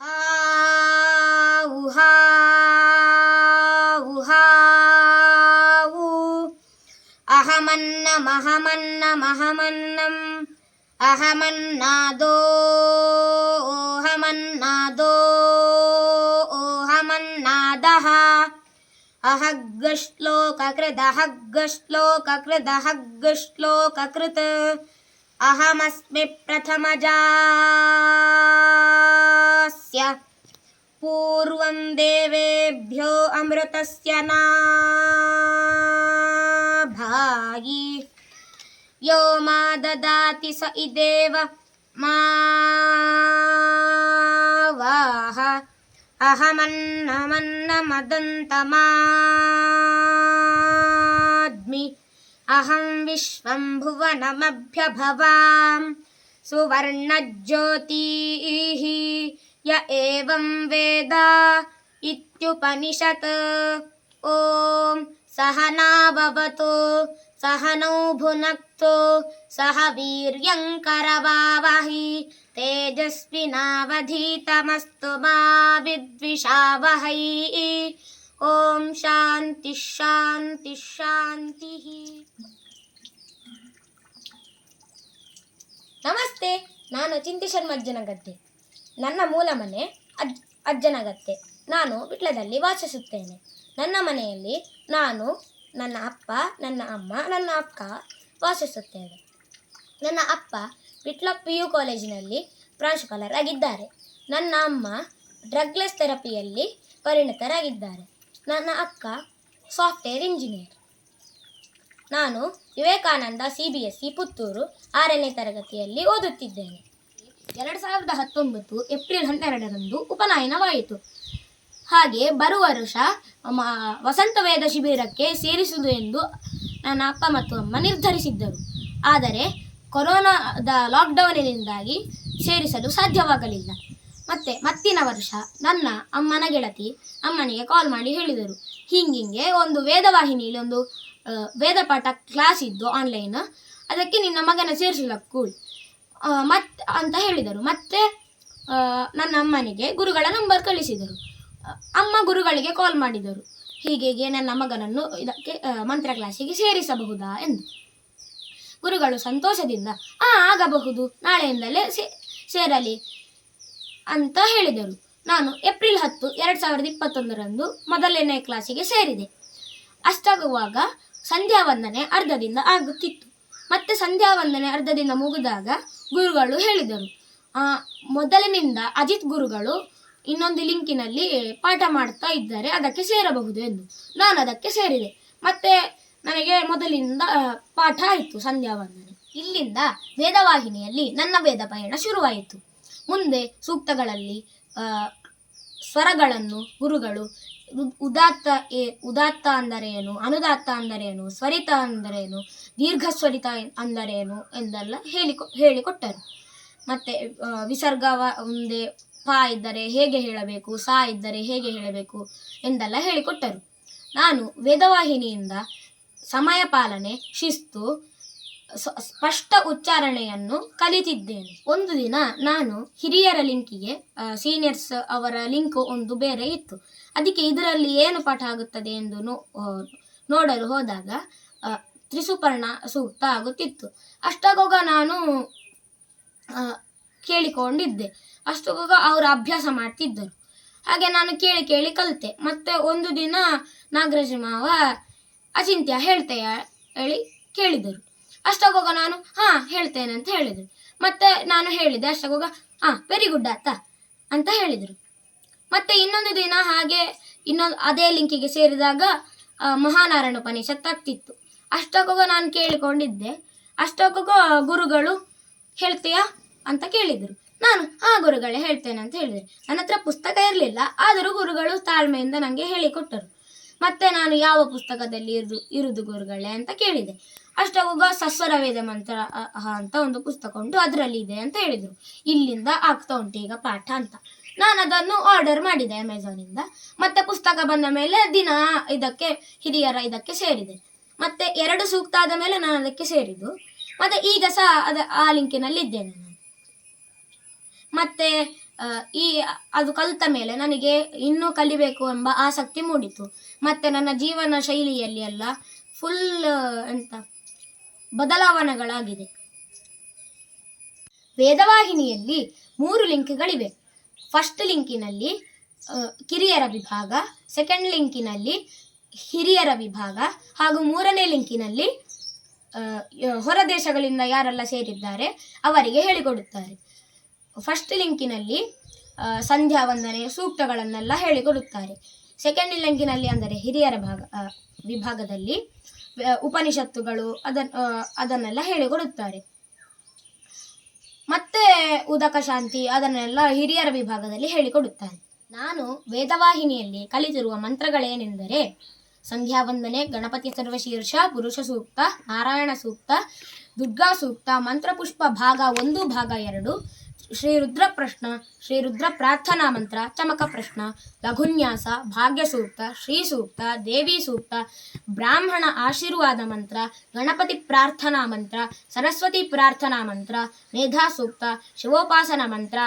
హావు హావు హావు అహమన్నమహమన్నమహమన్నం అహమన్నాదో ఓహమన్నాదో ఓహమన్నాదః అహగ్గశ్లోకృదహగ్గశ్లోకృదహగ్గశ్లోకృత్ अहमस्मि प्रथमजास्य। पूर्वं देवेभ्यो अमृतस्य नाभायि यो मा ददाति स इदेव मा वाह अहमन्नमन्नमदन्तमाद्मि अहं विश्वं भुवनमभ्यभवां सुवर्णज्योतिः य एवं वेद इत्युपनिषत्। ॐ सहना भवतु सहनौ भुनक्तु सह वीर्यङ्करवावहि। तेजस्विनावधीतमस्तु मा विद्विषावहै। ॐ शान्तिः शान्तिः शान्तिः। ನಮಸ್ತೆ, ನಾನು ಚಿಂತಿ ಅಜ್ಜನಗತ್ತೆ ನನ್ನ ಮೂಲ ಮನೆ ಅಜ್ ಅಜ್ಜನಗತ್ತೆ ನಾನು ವಿಟ್ಲದಲ್ಲಿ ವಾಸಿಸುತ್ತೇನೆ. ನನ್ನ ಮನೆಯಲ್ಲಿ ನಾನು, ನನ್ನ ಅಪ್ಪ, ನನ್ನ ಅಮ್ಮ, ನನ್ನ ಅಕ್ಕ ವಾಸಿಸುತ್ತೇವೆ. ನನ್ನ ಅಪ್ಪ ವಿಟ್ಲ ಪಿ ಯು ಕಾಲೇಜಿನಲ್ಲಿ ಪ್ರಾಂಶುಪಾಲರಾಗಿದ್ದಾರೆ. ನನ್ನ ಅಮ್ಮ ಡ್ರಗ್ಲೆಸ್ ಥೆರಪಿಯಲ್ಲಿ ಪರಿಣಿತರಾಗಿದ್ದಾರೆ. ನನ್ನ ಅಕ್ಕ ಸಾಫ್ಟ್ವೇರ್ ಇಂಜಿನಿಯರ್. ನಾನು Vivekananda C B S C Puttur ಆರನೇ ತರಗತಿಯಲ್ಲಿ ಓದುತ್ತಿದ್ದೇನೆ. ಎರಡು ಸಾವಿರದ ಹತ್ತೊಂಬತ್ತು ಏಪ್ರಿಲ್ ಹನ್ನೆರಡರಂದು ಉಪನಯನವಾಯಿತು. ಹಾಗೆ ಬರುವ ವರ್ಷ ವಸಂತ ವೇದ ಶಿಬಿರಕ್ಕೆ ಸೇರಿಸುವುದು ಎಂದು ನನ್ನ ಅಪ್ಪ ಮತ್ತು ಅಮ್ಮ ನಿರ್ಧರಿಸಿದ್ದರು. ಆದರೆ ಕೊರೋನಾದ ಲಾಕ್ಡೌನಿನಿಂದಾಗಿ ಸೇರಿಸಲು ಸಾಧ್ಯವಾಗಲಿಲ್ಲ. ಮತ್ತೆ ಮತ್ತಿನ ವರ್ಷ ನನ್ನ ಅಮ್ಮನ ಗೆಳತಿ ಅಮ್ಮನಿಗೆ ಕಾಲ್ ಮಾಡಿ ಹೇಳಿದರು. ಹಿಂಗಿಂಗೆ ಒಂದು ವೇದವಾಹಿನಿಯಲ್ಲಿ ಒಂದು ಆ, ವೇದಪಾಠ ಕ್ಲಾಸ್ ಇದ್ದು ಆನ್ಲೈನ್ ಅದಕ್ಕೆ ನಿನ್ನ ಮಗನ ಸೇರಿಸಲಕ್ಕೂ ಮತ್ ಅಂತ ಹೇಳಿದರು. ಮತ್ತೆ ನನ್ನ ಅಮ್ಮನಿಗೆ ಗುರುಗಳ ನಂಬರ್ ಕಳಿಸಿದರು. ಅಮ್ಮ ಗುರುಗಳಿಗೆ ಕಾಲ್ ಮಾಡಿದರು. ಹೀಗೆ ನನ್ನ ಮಗನನ್ನು ಇದಕ್ಕೆ ಮಂತ್ರ ಕ್ಲಾಸಿಗೆ ಸೇರಿಸಬಹುದಾ ಎಂದು. ಗುರುಗಳು ಸಂತೋಷದಿಂದ ಆ ಆಗಬಹುದು. ನಾಳೆಯಿಂದಲೇ ಸೇರಲಿ ಅಂತ ಹೇಳಿದರು. ನಾನು ಏಪ್ರಿಲ್ ಹತ್ತು ಎರಡು ಸಾವಿರದ ಇಪ್ಪತ್ತೊಂದರಂದು ಮೊದಲನೇ ಕ್ಲಾಸಿಗೆ ಸೇರಿದೆ. ಅಷ್ಟಾಗುವಾಗ ಸಂಧ್ಯಾ ವಂದನೆ ಅರ್ಧದಿಂದ ಆಗುತ್ತಿತ್ತು. ಮತ್ತೆ ಸಂಧ್ಯಾ ವಂದನೆ ಅರ್ಧದಿಂದ ಮುಗಿದಾಗ ಗುರುಗಳು ಹೇಳಿದರು ಮೊದಲಿನಿಂದ ಅಜಿತ್ ಗುರುಗಳು ಇನ್ನೊಂದು ಲಿಂಕಿನಲ್ಲಿ ಪಾಠ ಮಾಡ್ತಾ ಇದ್ದಾರೆ, ಅದಕ್ಕೆ ಸೇರಬಹುದು ಎಂದು. ನಾನು ಅದಕ್ಕೆ ಸೇರಿದೆ. ಮತ್ತೆ ನನಗೆ ಮೊದಲಿನಿಂದ ಪಾಠ ಆಯಿತು ಸಂಧ್ಯಾ ವಂದನೆ ಇಲ್ಲಿಂದ ವೇದವಾಹಿನಿಯಲ್ಲಿ ನನ್ನ ವೇದ ಪಯಣ ಶುರುವಾಯಿತು. ಮುಂದೆ ಸೂಕ್ತಗಳಲ್ಲಿ ಸ್ವರಗಳನ್ನು ಗುರುಗಳು ಉದಾತ್ತ ಏ- ಉದಾತ್ತ ಅಂದರೆ ಏನು ಅನುದಾತ್ತ ಅಂದರೆ ಏನು ಸ್ವರಿತ ಏನು ದೀರ್ಘ ಸ್ವರಿತ ಏನು ಎಂದೆಲ್ಲ ಹೇಳಿಕೊ ಹೇಳಿಕೊಟ್ಟರು. ಮತ್ತೆ ವಿಸರ್ಗವ ಮುಂದೆ ಪ ಇದ್ದರೆ ಹೇಗೆ ಹೇಳಬೇಕು? ಸಾ ಇದ್ದರೆ ಹೇಗೆ ಹೇಳಬೇಕು? ಎಂದೆಲ್ಲ ಹೇಳಿಕೊಟ್ಟರು. ನಾನು ವೇದವಾಹಿನಿಯಿಂದ ಸಮಯ ಪಾಲನೆ ಶಿಸ್ತು ಸ್ಪಷ್ಟ ಉಚ್ಚಾರಣೆಯನ್ನು ಕಲಿತಿದ್ದೇನೆ. ಒಂದು ದಿನ ನಾನು ಹಿರಿಯರ ಲಿಂಕಿಗೆ ಸೀನಿಯರ್ಸ್ ಅವರ ಲಿಂಕ್ ಒಂದು ಬೇರೆ ಇತ್ತು. ಅದಕ್ಕೆ ಇದರಲ್ಲಿ ಏನು ಪಾಠ ಆಗುತ್ತದೆ ಎಂದು ನೋಡಲು ಹೋದಾಗ ತ್ರಿಸುಪರ್ಣ ಸೂಕ್ತ ಆಗುತ್ತಿತ್ತು. ಅಷ್ಟಾಗೋಗ ನಾನು ಕೇಳಿಕೊಂಡಿದ್ದೆ. ಅಷ್ಟಾಗೋಗ ಅವರು ಅಭ್ಯಾಸ ಮಾಡ್ತಿದ್ದರು. ಹಾಗೆ ನಾನು ಕೇಳಿ ಕೇಳಿ ಕಲಿತೆ. ಮತ್ತೆ ಒಂದು ದಿನ ನಾಗರಾಜ ಮಾವ ಅಚಿಂತ್ಯ ಹೇಳ್ತೆಯ ಹೇಳಿ ಕೇಳಿದರು. ಅಷ್ಟಾಗುವಾಗ ನಾನು? ಹಾ, ಹೇಳ್ತೇನೆ ಅಂತ ಹೇಳಿದರು. ಮತ್ತೆ ನಾನು ಹೇಳಿದೆ ಅಷ್ಟಾಗೋಗ ಹಾ ವೆರಿ ಗುಡ್ ಆತ ಅಂತ ಹೇಳಿದರು. ಮತ್ತೆ ಇನ್ನೊಂದು ದಿನ ಹಾಗೆ ಇನ್ನೊಂದು ಅದೇ ಲಿಂಕಿಗೆ ಸೇರಿದಾಗ ಮಹಾನಾರಾಯಣ ಉಪನಿಷತ್ ಆಗ್ತಿತ್ತು. ಅಷ್ಟಾಗೋಗ ನಾನು ಕೇಳಿಕೊಂಡಿದ್ದೆ. ಅಷ್ಟಾಗುವಾಗ ಗುರುಗಳು ಹೇಳ್ತೀಯಾ ಅಂತ ಕೇಳಿದರು. ನಾನು ಆ ಗುರುಗಳೇ, ಹೇಳ್ತೇನೆ ಅಂತ ಹೇಳಿದೆ ನನ್ನ ಹತ್ರ ಪುಸ್ತಕ ಇರಲಿಲ್ಲ. ಆದರೂ ಗುರುಗಳು ತಾಳ್ಮೆಯಿಂದ ನನಗೆ ಹೇಳಿಕೊಟ್ಟರು. ಮತ್ತೆ ನಾನು ಯಾವ ಪುಸ್ತಕದಲ್ಲಿ ಇರು ಇರುದು ಗುರುಗಳೇ? ಅಂತ ಕೇಳಿದೆ. ಅಷ್ಟಾಗುವಾಗ ಸಸ್ವರ ವೇದ ಮಂತ್ರ ಅಂತ ಒಂದು ಪುಸ್ತಕ ಉಂಟು, ಅದರಲ್ಲಿ ಇದೆ ಅಂತ ಹೇಳಿದರು. ಇಲ್ಲಿಂದ ಆಗ್ತಾ ಉಂಟು ಈಗ ಪಾಠ ಅಂತ. ನಾನು ಅದನ್ನು ಆರ್ಡರ್ ಮಾಡಿದೆ ಅಮೆಝಾನಿಂದ ಮತ್ತೆ ಪುಸ್ತಕ ಬಂದ ಮೇಲೆ ದಿನ ಇದಕ್ಕೆ, ಹಿರಿಯರ ಇದಕ್ಕೆ ಸೇರಿದೆ. ಮತ್ತೆ ಎರಡು ಸೂಕ್ತ ಆದ ಮೇಲೆ ನಾನು ಅದಕ್ಕೆ ಸೇರಿದ್ದು. ಮತ್ತೆ ಈಗ ಸಹ ಅದ, ಆ ಲಿಂಕಿನಲ್ಲಿ ಇದ್ದೇನೆ ನಾನು. ಮತ್ತೆ ಈ, ಅದು ಕಲಿತ ಮೇಲೆ ನನಗೆ ಇನ್ನೂ ಕಲಿಬೇಕು ಎಂಬ ಆಸಕ್ತಿ ಮೂಡಿತು. ಮತ್ತೆ ನನ್ನ ಜೀವನ ಶೈಲಿಯಲ್ಲಿ ಎಲ್ಲ ಫುಲ್ ಎಂತ ಬದಲಾವಣೆಗಳಾಗಿದೆ. ವೇದವಾಹಿನಿಯಲ್ಲಿ ಮೂರು ಲಿಂಕ್ಗಳಿವೆ. ಫಸ್ಟ್ ಲಿಂಕಿನಲ್ಲಿ ಕಿರಿಯರ ವಿಭಾಗ, ಸೆಕೆಂಡ್ ಲಿಂಕಿನಲ್ಲಿ ಹಿರಿಯರ ವಿಭಾಗ, ಹಾಗೂ ಮೂರನೇ ಲಿಂಕಿನಲ್ಲಿ ಹೊರದೇಶಗಳಿಂದ ಯಾರೆಲ್ಲ ಸೇರಿದ್ದಾರೆ ಅವರಿಗೆ ಹೇಳಿಕೊಡುತ್ತಾರೆ. ಫಸ್ಟ್ ಲಿಂಕಿನಲ್ಲಿ ಸಂಧ್ಯಾ ವಂದನೆ, ಸೂಕ್ತಗಳನ್ನೆಲ್ಲ ಹೇಳಿಕೊಡುತ್ತಾರೆ. ಸೆಕೆಂಡ್ ಲಿಂಕಿನಲ್ಲಿ ಅಂದರೆ ಹಿರಿಯರ ಭಾಗ ವಿಭಾಗದಲ್ಲಿ ಉಪನಿಷತ್ತುಗಳು ಅದನ್ ಆ, ಅದನ್ನೆಲ್ಲ ಹೇಳಿಕೊಡುತ್ತಾರೆ ಮತ್ತೆ ಉದಕ ಶಾಂತಿ ಅದನ್ನೆಲ್ಲ ಹಿರಿಯರ ವಿಭಾಗದಲ್ಲಿ ಹೇಳಿಕೊಡುತ್ತಾರೆ ನಾನು ವೇದವಾಹಿನಿಯಲ್ಲಿ ಕಲಿತಿರುವ ಮಂತ್ರಗಳೇನೆಂದರೆ ಸಂಧ್ಯಾ ವಂದನೆ ಗಣಪತಿ ಸರ್ವಶೀರ್ಷ ಪುರುಷ ಸೂಕ್ತ ನಾರಾಯಣ ಸೂಕ್ತ ದುರ್ಗಾ ಸೂಕ್ತ ಮಂತ್ರಪುಷ್ಪ ಭಾಗ ಒಂದು ಭಾಗ ಎರಡು ಶ್ರೀ ರುದ್ರ ಪ್ರಶ್ನ ಶ್ರೀ ರುದ್ರ ಪ್ರಾರ್ಥನಾ ಮಂತ್ರ, ಚಮಕ ಪ್ರಶ್ನ, ಲಘುನ್ಯಾಸ ಭಾಗ್ಯ ಸೂಕ್ತ ಶ್ರೀ ಸೂಕ್ತ ದೇವಿ ಸೂಕ್ತ ಬ್ರಾಹ್ಮಣ ಆಶೀರ್ವಾದ ಮಂತ್ರ, ಗಣಪತಿ ಪ್ರಾರ್ಥನಾ ಮಂತ್ರ, ಸರಸ್ವತಿ ಪ್ರಾರ್ಥನಾ ಮಂತ್ರ ಮೇಧಾ ಸೂಕ್ತ ಶಿವೋಪಾಸನ ಮಂತ್ರ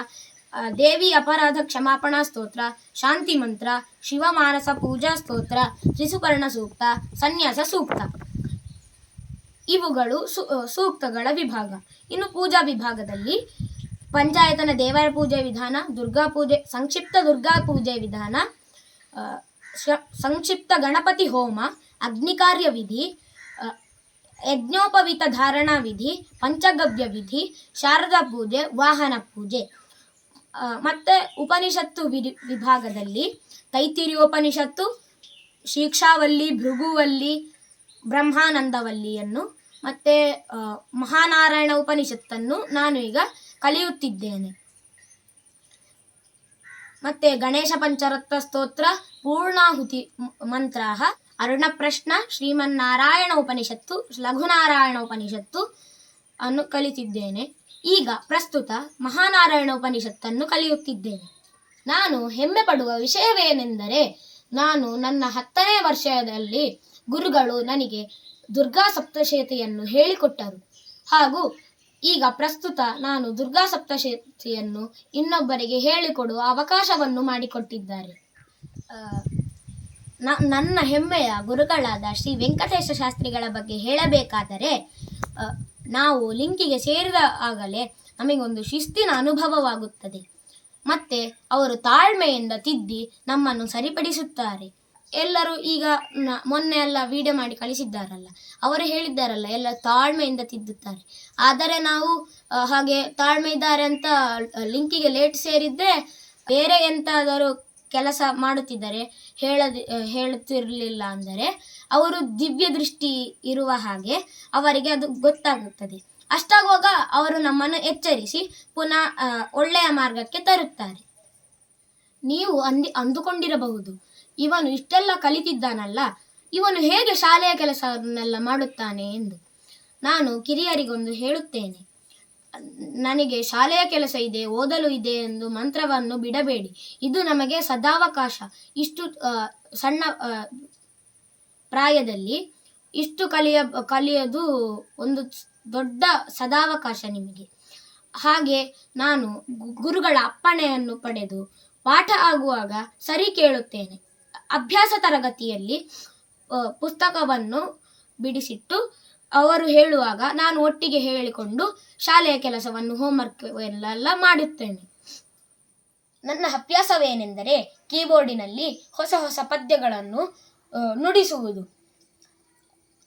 ದೇವಿ ಅಪರಾಧ ಕ್ಷಮಾಪಣಾ ಸ್ತೋತ್ರ, ಶಾಂತಿ ಮಂತ್ರ, ಶಿವಮಾನಸ ಪೂಜಾ ಸ್ತೋತ್ರ ತ್ರಿಸುಪರ್ಣ ಸೂಕ್ತ, ಸನ್ಯಾಸ ಸೂಕ್ತ. ಇವುಗಳು ಸೂಕ್ತಗಳ ವಿಭಾಗ. ಇನ್ನು ಪೂಜಾ ವಿಭಾಗದಲ್ಲಿ ಪಂಚಾಯತನ ದೇವರ ಪೂಜೆ ವಿಧಾನ, ದುರ್ಗಾ ಪೂಜೆ, ಸಂಕ್ಷಿಪ್ತ ದುರ್ಗಾ ಪೂಜೆ ವಿಧಾನ ಸಂಕ್ಷಿಪ್ತ ಗಣಪತಿ ಹೋಮ, ಅಗ್ನಿಕಾರ್ಯ ವಿಧಿ ಯಜ್ಞೋಪವಿತ ಧಾರಣಾ ವಿಧಿ, ಪಂಚಗವ್ಯ ವಿಧಿ, ಶಾರದಾ ಪೂಜೆ, ವಾಹನ ಪೂಜೆ. ಮತ್ತೆ ಉಪನಿಷತ್ತು ವಿಧಿ- ವಿಭಾಗದಲ್ಲಿ ತೈತಿರಿಯೋಪನಿಷತ್ತು, ಶಿಕ್ಷಾವಲ್ಲಿ, ಭೃಗುವಲ್ಲಿ, ಬ್ರಹ್ಮಾನಂದವಲ್ಲಿಯನ್ನು, ಮತ್ತೆ ಮಹಾನಾರಾಯಣ ಉಪನಿಷತ್ತನ್ನು ನಾನು ಈಗ ಕಲಿಯುತ್ತಿದ್ದೇನೆ. ಮತ್ತೆ ಗಣೇಶ ಪಂಚರತ್ನ ಸ್ತೋತ್ರ, ಪೂರ್ಣಾಹುತಿ ಮಂತ್ರ ಅರುಣಪ್ರಶ್ನ, ಶ್ರೀಮನ್ನಾರಾಯಣ ಉಪನಿಷತ್ತು, ಲಘುನಾರಾಯಣ ಉಪನಿಷತ್ತು ಅನ್ನು ಕಲಿತಿದ್ದೇನೆ. ಈಗ ಪ್ರಸ್ತುತ ಮಹಾನಾರಾಯಣ ಉಪನಿಷತ್ತನ್ನು ಕಲಿಯುತ್ತಿದ್ದೇನೆ. ನಾನು ಹೆಮ್ಮೆ ಪಡುವ ವಿಷಯವೇನೆಂದರೆ, ನಾನು ನನ್ನ ಹತ್ತನೇ ವರ್ಷದಲ್ಲಿ ಗುರುಗಳು ನನಗೆ ದುರ್ಗಾ ಸಪ್ತಶೇತಿಯನ್ನು ಹೇಳಿಕೊಟ್ಟರು. ಹಾಗೂ ಈಗ ಪ್ರಸ್ತುತ ನಾನು ದುರ್ಗಾ ಸಪ್ತಶತಿಯನ್ನು ಇನ್ನೊಬ್ಬರಿಗೆ ಹೇಳಿಕೊಡುವ ಅವಕಾಶವನ್ನು ಮಾಡಿಕೊಟ್ಟಿದ್ದಾರೆ. ನನ್ನ ಹೆಮ್ಮೆಯ ಗುರುಗಳಾದ ಶ್ರೀ ವೆಂಕಟೇಶ ಶಾಸ್ತ್ರಿಗಳ ಬಗ್ಗೆ ಹೇಳಬೇಕಾದರೆ ನಾವು ಲಿಂಕಿಗೆ ಸೇರಿದ ಆಗಲೇ ನಮಗೊಂದು ಶಿಸ್ತಿನ ಅನುಭವವಾಗುತ್ತದೆ. ಮತ್ತೆ ಅವರು ತಾಳ್ಮೆಯಿಂದ ತಿದ್ದಿ ನಮ್ಮನ್ನು ಸರಿಪಡಿಸುತ್ತಾರೆ. ಎಲ್ಲರೂ ಈಗ ಮೊನ್ನೆ ಎಲ್ಲ ವಿಡಿಯೋ ಮಾಡಿ ಕಳಿಸಿದ್ದಾರಲ್ಲ, ಅವರು ಹೇಳಿದ್ದಾರಲ್ಲ, ಎಲ್ಲ ತಾಳ್ಮೆಯಿಂದ ತಿದ್ದುತ್ತಾರೆ. ಆದರೆ ನಾವು ಹಾಗೆ ತಾಳ್ಮೆ ಇದ್ದಾರೆ ಅಂತ ಲಿಂಕಿಗೆ ಲೇಟ್ ಸೇರಿದ್ದೆ ಬೇರೆ ಎಂತಾದರೂ ಕೆಲಸ ಮಾಡುತ್ತಿದ್ದಾರೆ ಹೇಳದಿ ಹೇಳುತ್ತಿರಲಿಲ್ಲ ಅಂದರೆ ಅವರು ದಿವ್ಯ ದೃಷ್ಟಿ ಇರುವ ಹಾಗೆ ಅವರಿಗೆ ಅದು ಗೊತ್ತಾಗುತ್ತದೆ. ಅಷ್ಟಾಗುವಾಗ ಅವರು ನಮ್ಮನ್ನು ಎಚ್ಚರಿಸಿ ಪುನಃ ಒಳ್ಳೆಯ ಮಾರ್ಗಕ್ಕೆ ತರುತ್ತಾರೆ. ನೀವು ಅಂದಿ, ಅಂದುಕೊಂಡಿರಬಹುದು. ಇವನು ಇಷ್ಟೆಲ್ಲ ಕಲಿತಿದ್ದಾನಲ್ಲ, ಇವನು ಹೇಗೆ ಶಾಲೆಯ ಕೆಲಸವನ್ನೆಲ್ಲ ಮಾಡುತ್ತಾನೆ ಎಂದು ನಾನು ಕಿರಿಯರಿಗೊಂದು ಹೇಳುತ್ತೇನೆ. ನನಗೆ ಶಾಲೆಯ ಕೆಲಸ ಇದೆ, ಓದಲು ಇದೆ ಎಂದು ಮಂತ್ರವನ್ನು ಬಿಡಬೇಡಿ. ಇದು ನಮಗೆ ಸದಾವಕಾಶ. ಇಷ್ಟು ಸಣ್ಣ ಪ್ರಾಯದಲ್ಲಿ ಇಷ್ಟು ಕಲಿಯ, ಕಲಿಯೋದು ಒಂದು ದೊಡ್ಡ ಸದಾವಕಾಶ ನಿಮಗೆ. ಹಾಗೆ ನಾನು ಗುರುಗಳ ಅಪ್ಪಣೆಯನ್ನು ಪಡೆದು ಪಾಠ ಆಗುವಾಗ ಸರಿ ಕೇಳುತ್ತೇನೆ. ಅಭ್ಯಾಸ ತರಗತಿಯಲ್ಲಿ ಪುಸ್ತಕವನ್ನು ಬಿಡಿಸಿಟ್ಟು ಅವರು ಹೇಳುವಾಗ ನಾನು ಒಟ್ಟಿಗೆ ಹೇಳಿಕೊಂಡು ಶಾಲೆಯ ಕೆಲಸವನ್ನು ಹೋಮ್ವರ್ಕ್ ಎಲ್ಲ ಮಾಡುತ್ತೇನೆ. ನನ್ನ ಅಭ್ಯಾಸವೇನೆಂದರೆ ಕೀಬೋರ್ಡಿನಲ್ಲಿ ಹೊಸ ಹೊಸ ಪದ್ಯಗಳನ್ನು ನುಡಿಸುವುದು.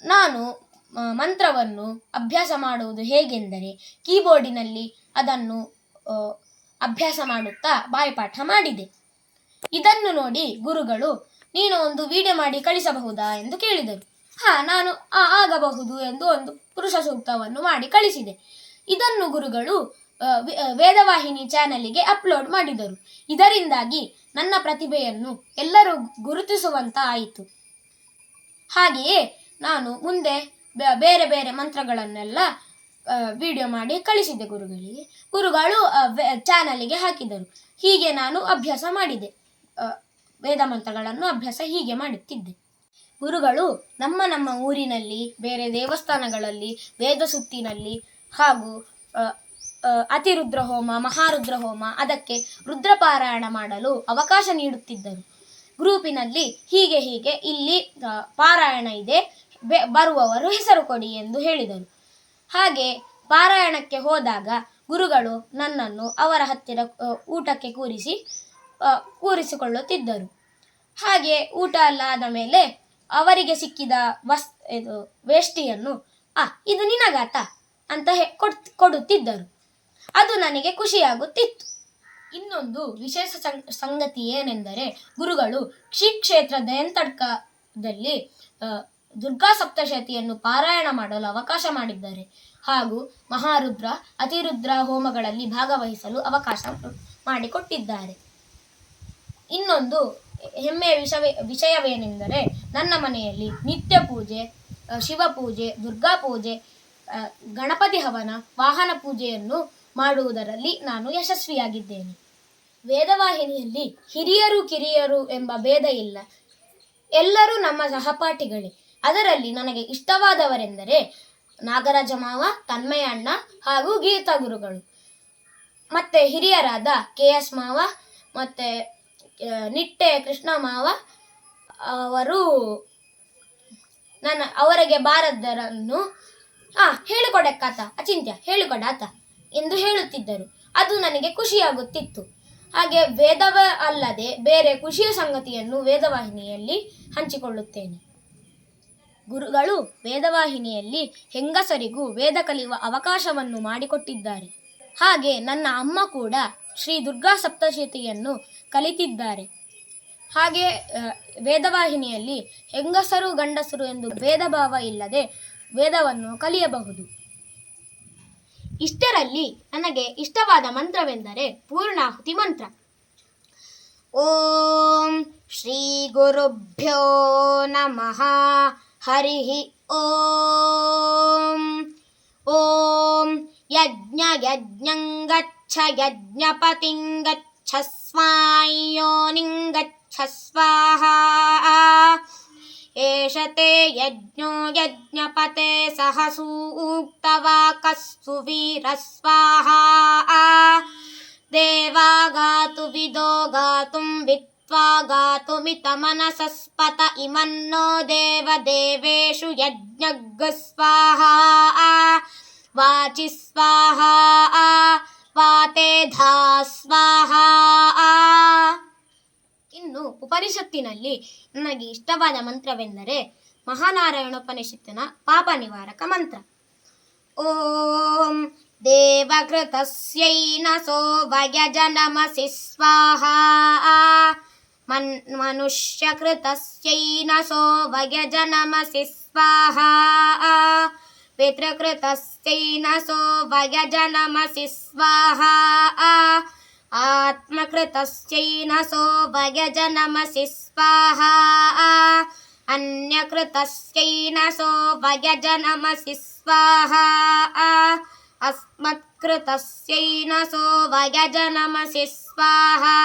ನಾನು ಮಂತ್ರವನ್ನು ಅಭ್ಯಾಸ ಮಾಡುವುದು ಹೇಗೆಂದರೆ ಕೀಬೋರ್ಡಿನಲ್ಲಿ ಅದನ್ನು ಅಭ್ಯಾಸ ಮಾಡುತ್ತಾ ಬಾಯಿಪಾಠ ಮಾಡಿದೆ. ಇದನ್ನು ನೋಡಿ ಗುರುಗಳು ನೀನು ಒಂದು ವಿಡಿಯೋ ಮಾಡಿ ಕಳಿಸಬಹುದಾ ಎಂದು ಕೇಳಿದರು ಹಾ, ನಾನು ಆ ಆಗಬಹುದು ಎಂದು ಒಂದು ಪುರುಷ ಸೂಕ್ತವನ್ನು ಮಾಡಿ ಕಳಿಸಿದೆ. ಇದನ್ನು ಗುರುಗಳು ವೇದವಾಹಿನಿ ಚಾನಲಿಗೆ ಅಪ್ಲೋಡ್ ಮಾಡಿದರು. ಇದರಿಂದಾಗಿ ನನ್ನ ಪ್ರತಿಭೆಯನ್ನು ಎಲ್ಲರೂ ಗುರುತಿಸುವಂತ ಆಯಿತು. ಹಾಗೆಯೇ ನಾನು ಮುಂದೆ ಬೇರೆ ಬೇರೆ ಮಂತ್ರಗಳನ್ನೆಲ್ಲ ವಿಡಿಯೋ ಮಾಡಿ ಕಳಿಸಿದೆ ಗುರುಗಳಿಗೆ. ಗುರುಗಳು ಚಾನಲಿಗೆ ಹಾಕಿದರು. ಹೀಗೆ ನಾನು ಅಭ್ಯಾಸ ಮಾಡಿದೆ. ವೇದ ಮಂತ್ರಗಳನ್ನು ಅಭ್ಯಾಸ ಹೀಗೆ ಮಾಡುತ್ತಿದ್ದೆ. ಗುರುಗಳು ನಮ್ಮ ನಮ್ಮ ಊರಿನಲ್ಲಿ, ಬೇರೆ ದೇವಸ್ಥಾನಗಳಲ್ಲಿ, ವೇದ ಸುತ್ತಿನಲ್ಲಿ ಹಾಗೂ ಅತಿರುದ್ರ ಹೋಮ ಮಹಾರುದ್ರ ಹೋಮ ಅದಕ್ಕೆ ರುದ್ರಪಾರಾಯಣ ಮಾಡಲು ಅವಕಾಶ ನೀಡುತ್ತಿದ್ದರು. ಗ್ರೂಪಿನಲ್ಲಿ ಹೀಗೆ ಹೀಗೆ ಇಲ್ಲಿ ಪಾರಾಯಣ ಇದೆ ಬರುವವರು ಹೆಸರು ಕೊಡಿ ಎಂದು ಹೇಳಿದರು. ಹಾಗೆ ಪಾರಾಯಣಕ್ಕೆ ಹೋದಾಗ ಗುರುಗಳು ನನ್ನನ್ನು ಅವರ ಹತ್ತಿರ ಊಟಕ್ಕೆ ಕೂರಿಸಿ ಕೂರಿಸಿಕೊಳ್ಳುತ್ತಿದ್ದರು. ಹಾಗೆ ಊಟ ಎಲ್ಲ ಆದ ಮೇಲೆ ಅವರಿಗೆ ಸಿಕ್ಕಿದ ವಸ್, ಇದು, ವೇಷ್ಟಿಯನ್ನು, ಆ, ಇದು ನಿನಗಾತ ಅಂತ ಹೇ ಕೊಡ್ ಕೊಡುತ್ತಿದ್ದರು. ಅದು ನನಗೆ ಖುಷಿಯಾಗುತ್ತಿತ್ತು. ಇನ್ನೊಂದು ವಿಶೇಷ ಸಂಗತಿ ಏನೆಂದರೆ, ಗುರುಗಳು ಕ್ಷೇತ್ರ ದಯಂತಡ್ಕದಲ್ಲಿ ದುರ್ಗಾ ಸಪ್ತಶತಿಯನ್ನು ಪಾರಾಯಣ ಮಾಡಲು ಅವಕಾಶ ಮಾಡಿದ್ದಾರೆ. ಹಾಗೂ ಮಹಾರುದ್ರ, ಅತಿರುದ್ರ ಹೋಮಗಳಲ್ಲಿ ಭಾಗವಹಿಸಲು ಅವಕಾಶ ಮಾಡಿಕೊಟ್ಟಿದ್ದಾರೆ. ಇನ್ನೊಂದು ಹೆಮ್ಮೆಯ ವಿಷವೇ, ವಿಷಯವೇನೆಂದರೆ ನನ್ನ ಮನೆಯಲ್ಲಿ ನಿತ್ಯ ಪೂಜೆ ಶಿವಪೂಜೆ ಶಿವ ಪೂಜೆ, ದುರ್ಗಾ ಪೂಜೆ ಗಣಪತಿ ಹವನ, ವಾಹನ ಪೂಜೆಯನ್ನು ಮಾಡುವುದರಲ್ಲಿ ನಾನು ಯಶಸ್ವಿಯಾಗಿದ್ದೇನೆ. ವೇದವಾಹಿನಿಯಲ್ಲಿ ಹಿರಿಯರು ಕಿರಿಯರು ಎಂಬ ಭೇದ ಇಲ್ಲ. ಎಲ್ಲರೂ ನಮ್ಮ ಸಹಪಾಠಿಗಳೇ. ಅದರಲ್ಲಿ ನನಗೆ ಇಷ್ಟವಾದವರೆಂದರೆ ನಾಗರಾಜ ಮಾವ, ತನ್ಮಯ ಅಣ್ಣ ಹಾಗೂ ಗೀತಾ ಗುರುಗಳು. ಮತ್ತೆ ಹಿರಿಯರಾದ ಕೆ ಎಸ್ ಮಾವ, ಮತ್ತೆ ನಿಟ್ಟೆ ಕೃಷ್ಣ ಮಾವ ಅವರು ನನ್ನ ಅವರಿಗೆ ಬಾರದ್ದರನ್ನು ಆ ಹೇಳಿಕೊಡಕ್ಕಾತ ಅಚಿಂತ್ಯ, ಹೇಳಿಕೊಡ ಆತ ಎಂದು ಹೇಳುತ್ತಿದ್ದರು. ಅದು ನನಗೆ ಖುಷಿಯಾಗುತ್ತಿತ್ತು. ಹಾಗೆ ವೇದವ ಅಲ್ಲದೆ ಬೇರೆ ಖುಷಿಯ ಸಂಗತಿಯನ್ನು ವೇದವಾಹಿನಿಯಲ್ಲಿ ಹಂಚಿಕೊಳ್ಳುತ್ತೇನೆ. ಗುರುಗಳು ವೇದವಾಹಿನಿಯಲ್ಲಿ ಹೆಂಗಸರಿಗೂ ವೇದ ಕಲಿಯುವ ಅವಕಾಶವನ್ನು ಮಾಡಿಕೊಟ್ಟಿದ್ದಾರೆ. ಹಾಗೆ ನನ್ನ ಅಮ್ಮ ಕೂಡ ಶ್ರೀ ದುರ್ಗಾ ಸಪ್ತಶತಿಯನ್ನು ಕಲಿತಿದ್ದಾರೆ. ಹಾಗೆ ವೇದವಾಹಿನಿಯಲ್ಲಿ ಹೆಂಗಸರು ಗಂಡಸರು ಎಂದು ಭೇದ ಭಾವ ಇಲ್ಲದೆ ವೇದವನ್ನು ಕಲಿಯಬಹುದು. ಇಷ್ಟರಲ್ಲಿ ನನಗೆ ಇಷ್ಟವಾದ ಮಂತ್ರವೆಂದರೆ ಪೂರ್ಣಾಹುತಿ ಮಂತ್ರ. ಓಂ ಶ್ರೀ ಗುರುಭ್ಯೋ ನಮಃ. ಹರಿ ಓಂ. ಓಂ ಯಜ್ಞ गच्छ यज्ञपतिं गच्छस्वा योनि गच्छ स्वाहा एष ते यज्ञो यज्ञपते सहसु उक्त्वा कस्तु वीरस्वाहा देवागातु विदो गातुं वित्त्वा गातुमितमनसस्पत इमन्नो देवदेवेषु यज्ञस्वाहा वाचि स्वाहा ಪಾತೆ ಧಾಸ್ವಾಹಾ ಇನ್ನು ಉಪನಿಷತ್ತಿನಲ್ಲಿ ನನಗೆ ಇಷ್ಟವಾದ ಮಂತ್ರವೆಂದರೆ ಮಹಾನಾರಾಯಣೋಪನಿಷತ್ತಿನ ಪಾಪ ನಿವಾರಕ ಮಂತ್ರ. ಓಂ ದೇವಕೃತಸ್ಯೈನ ಸೋಭಯಜನಮಸಿ ಸ್ವಾಹಾ. ಮನ್ ಮನುಷ್ಯಕೃತಸ್ಯೈನ ಸೋಭಯಜನಮಸಿ ಸ್ವಾಹಾ. पितृकृतस्यैनसो वयजनमसि स्वाहा। आत्मकृतस्यैनसो वयजनमसि स्वाहा। अन्यकृतस्यैनसो वयजनमसि स्वाहा। अस्मत्कृतस्यैनसो वयजनमसि स्वाहा।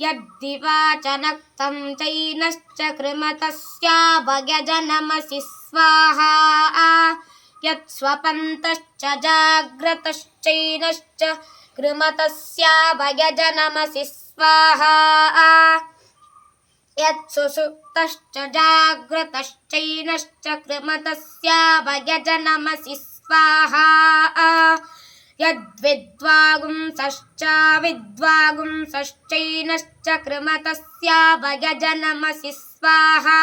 यद्दिवाचनक्तं चैनश्च कृमतस्या वयजनमसि स्वाहा। यत्स्वपन्तश्च जाग्रतश्चैनश्च कृमतस्या वयजनमसि स्वाहा। यत्सुसुप्तश्च जाग्रतश्चैनश्च कृमतस्या वयजनमसि स्वाहा यद्विद्वागुंसश्च विद्वागुंसश्चैनश्च कृमतस्या वयजनमसि स्वाहा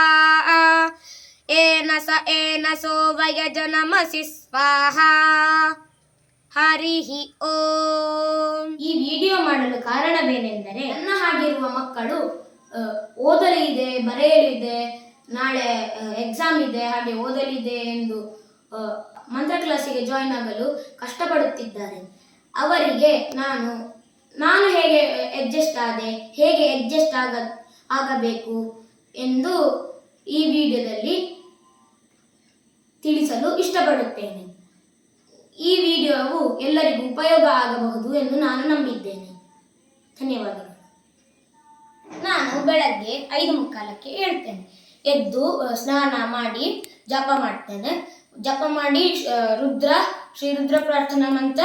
येन स एनसो वयजनमसि स्वाहा ಹರಿಹಿ ಓಂ ಈ ವಿಡಿಯೋ ಮಾಡಲು ಕಾರಣವೇನೆಂದರೆ ನನ್ನ ಹಾಗಿರುವ ಮಕ್ಕಳು ಆ, ಓದಲು ಇದೆ ಬರೆಯಲು ಇದೆ ನಾಳೆ ಎಕ್ಸಾಮ್ ಇದೆ ಹಾಗೆ ಓದಲಿದೆ ಎಂದು ಆ, ಮಂತ್ರ ಕ್ಲಾಸಿಗೆ ಜಾಯಿನ್ ಆಗಲು ಕಷ್ಟಪಡುತ್ತಿದ್ದಾರೆ. ಅವರಿಗೆ ನಾನು ನಾನು ಹೇಗೆ ಅಡ್ಜಸ್ಟ್ ಆದೆ, ಹೇಗೆ ಅಡ್ಜಸ್ಟ್ ಆಗ, ಆಗಬೇಕು ಎಂದು ಈ ವಿಡಿಯೋದಲ್ಲಿ ತಿಳಿಸಲು ಇಷ್ಟಪಡುತ್ತೇನೆ. ಈ ವಿಡಿಯೋವು ಎಲ್ಲರಿಗೂ ಉಪಯೋಗ ಆಗಬಹುದು ಎಂದು ನಾನು ನಂಬಿದ್ದೇನೆ. ಧನ್ಯವಾದಗಳು. ನಾನು ಬೆಳಗ್ಗೆ ಐದು ಮುಕ್ಕಾಲಕ್ಕೆ ಹೇಳ್ತೇನೆ ಎದ್ದು ಸ್ನಾನ ಮಾಡಿ, ಜಪ ಮಾಡ್ತೇನೆ. ಜಪ ಮಾಡಿ ರುದ್ರ ಶ್ರೀ ರುದ್ರ ಪ್ರಾರ್ಥನಾ ಮಂತ್ರ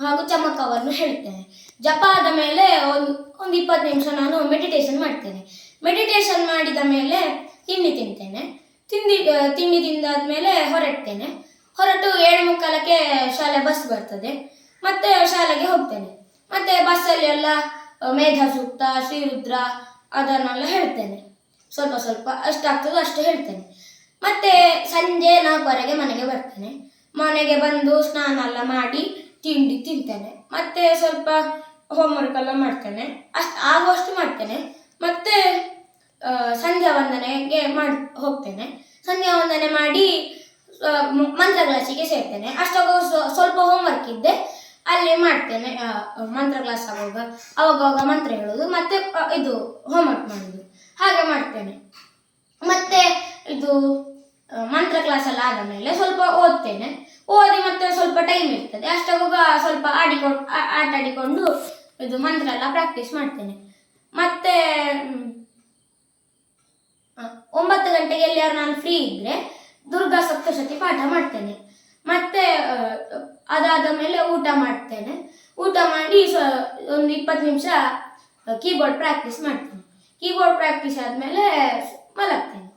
ಹಾಗೂ ಚಮಕವನ್ನು ಹೇಳ್ತೇನೆ ಜಪ ಆದ ಮೇಲೆ ಒಂದು ಒಂದು ಇಪ್ಪತ್ತು ನಿಮಿಷ ನಾನು ಮೆಡಿಟೇಷನ್ ಮಾಡ್ತೇನೆ. ಮೆಡಿಟೇಷನ್ ಮಾಡಿದ ಮೇಲೆ ತಿಂಡಿ ತಿಂತೇನೆ. ತಿಂಡಿ ತಿಂಡಿ ತಿಂಡಿ ತಿಂದಾದ್ಮೇಲೆ ಹೊರಡ್ತೇನೆ. ಹೊರಟು ಏಳು ಮುಕ್ಕಾಲಕ್ಕೆ ಶಾಲೆ ಬಸ್ ಬರ್ತದೆ. ಮತ್ತೆ ಶಾಲೆಗೆ ಹೋಗ್ತೇನೆ. ಮತ್ತೆ ಬಸ್ಸಲ್ಲಿ ಎಲ್ಲ ಮೇಧ, ಸೂಕ್ತ, ಶ್ರೀರುದ್ರ ಅದನ್ನೆಲ್ಲ ಹೇಳ್ತೇನೆ. ಸ್ವಲ್ಪ ಸ್ವಲ್ಪ ಅಷ್ಟಾಗ್ತದೋ ಅಷ್ಟು ಹೇಳ್ತೇನೆ. ಮತ್ತೆ ಸಂಜೆ ನಾಲ್ಕುವರೆಗೆ ಮನೆಗೆ ಬರ್ತಾನೆ. ಮನೆಗೆ ಬಂದು ಸ್ನಾನ ಎಲ್ಲ ಮಾಡಿ ತಿಂಡಿ ತಿಂತೇನೆ. ಮತ್ತೆ ಸ್ವಲ್ಪ ಹೋಮ್ವರ್ಕ್ ಎಲ್ಲ ಮಾಡ್ತೇನೆ. ಅಷ್ಟು ಆಗುವಷ್ಟು ಮಾಡ್ತೇನೆ. ಮತ್ತೆ ಸಂಧ್ಯಾ ವಂದನೆಗೆ ಮಾಡಿ, ಹೋಗ್ತೇನೆ. ಸಂಧ್ಯಾ ವಂದನೆ ಮಾಡಿ ಮಂತ್ರ ಕ್ಲಾಸಿಗೆ ಸೇರ್ತೇನೆ. ಅಷ್ಟಾಗ ಸ್ವ- ಸ್ವಲ್ಪ ಹೋಮ್ವರ್ಕ್ ಇದ್ದೆ, ಅಲ್ಲಿ ಮಾಡ್ತೇನೆ. ಮಂತ್ರ ಕ್ಲಾಸ್ ಆಗುವಾಗ ಅವಾಗವಾಗ ಮಂತ್ರ ಹೇಳೋದು. ಮತ್ತೆ ಇದು ಇದು ಹೋಮ್ವರ್ಕ್ ಮಾಡೋದು. ಹಾಗೆ ಮಾಡ್ತೇನೆ. ಮತ್ತೆ, ಇದು ಮಂತ್ರ ಕ್ಲಾಸ್ ಎಲ್ಲ ಆದ ಮೇಲೆ ಸ್ವಲ್ಪ ಓದ್ತೇನೆ. ಓದಿ ಮತ್ತೆ ಸ್ವಲ್ಪ ಟೈಮ್ ಇರ್ತದೆ. ಅಷ್ಟಾಗುವಾಗ ಸ್ವಲ್ಪ ಆಡಿಕೊಂಡು ಆಟ ಆಡಿಕೊಂಡು ಇದು ಮಂತ್ರ ಎಲ್ಲ ಪ್ರಾಕ್ಟೀಸ್ ಮಾಡ್ತೇನೆ. ಮತ್ತೆ ಒಂಬತ್ತು ಗಂಟೆಗೆ ಎಲ್ಲಿಯಾರು ನಾನು ಫ್ರೀ ಇದ್ರೆ ದುರ್ಗಾ ಸಪ್ತಶತಿ ಪಾಠ ಮಾಡ್ತೇನೆ. ಮತ್ತೆ ಅದಾದ ಮೇಲೆ ಊಟ ಮಾಡ್ತೇನೆ. ಊಟ ಮಾಡಿ ಸ, ಒಂದು ಇಪ್ಪತ್ತು ನಿಮಿಷ ಕೀಬೋರ್ಡ್ ಪ್ರಾಕ್ಟೀಸ್ ಮಾಡ್ತೇನೆ. ಕೀಬೋರ್ಡ್ ಪ್ರಾಕ್ಟೀಸ್ ಆದಮೇಲೆ ಮಲಗ್ತೇನೆ.